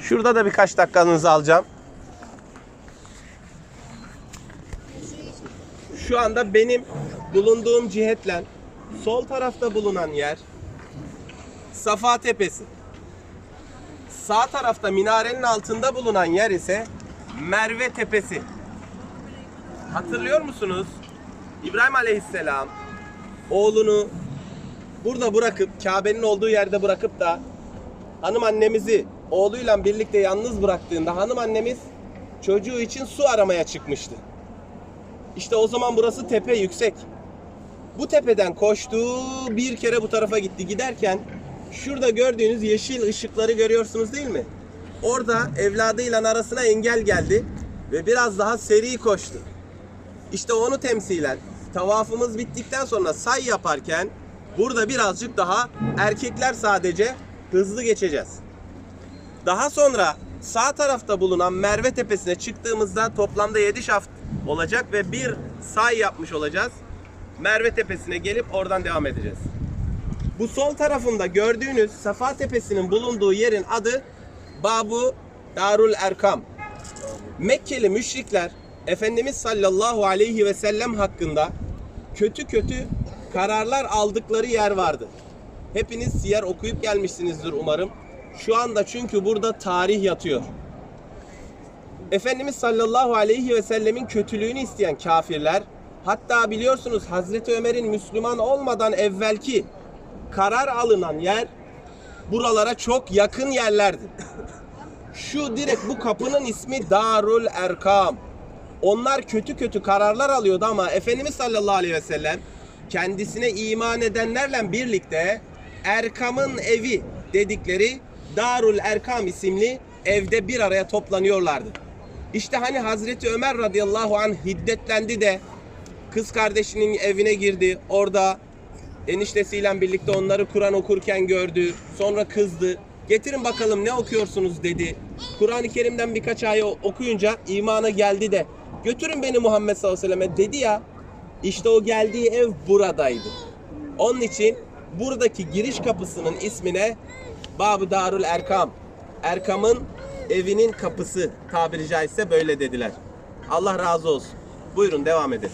Şurada da birkaç dakikanızı alacağım. Şu anda benim bulunduğum cihetle sol tarafta bulunan yer Safa Tepesi. Sağ tarafta minarenin altında bulunan yer ise Merve Tepesi. Hatırlıyor musunuz? İbrahim Aleyhisselam oğlunu burada bırakıp Kabe'nin olduğu yerde bırakıp da hanım annemizi oğluyla birlikte yalnız bıraktığında hanım annemiz çocuğu için su aramaya çıkmıştı. İşte o zaman burası tepe yüksek. Bu tepeden koştu bir kere bu tarafa gitti. Giderken şurada gördüğünüz yeşil ışıkları görüyorsunuz değil mi? Orada evladıyla arasına engel geldi ve biraz daha seri koştu. İşte onu temsilen tavafımız bittikten sonra say yaparken burada birazcık daha erkekler sadece hızlı geçeceğiz. Daha sonra sağ tarafta bulunan Merve Tepesi'ne çıktığımızda toplamda 7 şaft olacak ve bir say yapmış olacağız. Merve Tepesi'ne gelip oradan devam edeceğiz. Bu sol tarafımda gördüğünüz Safa Tepesi'nin bulunduğu yerin adı Babu Darul Erkam. Mekkeli müşrikler Efendimiz sallallahu aleyhi ve sellem hakkında kötü kötü kararlar aldıkları yer vardı. Hepiniz siyer okuyup gelmişsinizdir umarım. Şu anda çünkü burada tarih yatıyor. Efendimiz sallallahu aleyhi ve sellemin kötülüğünü isteyen kafirler hatta biliyorsunuz Hazreti Ömer'in Müslüman olmadan evvelki karar alınan yer buralara çok yakın yerlerdi. Şu direkt bu kapının ismi Darul Erkam. Onlar kötü kötü kararlar alıyordu ama Efendimiz sallallahu aleyhi ve sellem kendisine iman edenlerle birlikte Erkam'ın evi dedikleri Darul Erkam isimli evde bir araya toplanıyorlardı. İşte hani Hazreti Ömer radıyallahu anh hiddetlendi de kız kardeşinin evine girdi. Orada eniştesiyle birlikte onları Kur'an okurken gördü. Sonra kızdı. Getirin bakalım ne okuyorsunuz dedi. Kur'an-ı Kerim'den birkaç ayet okuyunca imana geldi de götürün beni Muhammed sallallahu aleyhi ve selleme dedi ya. İşte o geldiği ev buradaydı. Onun için buradaki giriş kapısının ismine Bab-ı Darul Erkam. Erkam'ın evinin kapısı tabiri caizse böyle dediler. Allah razı olsun. Buyurun devam edin.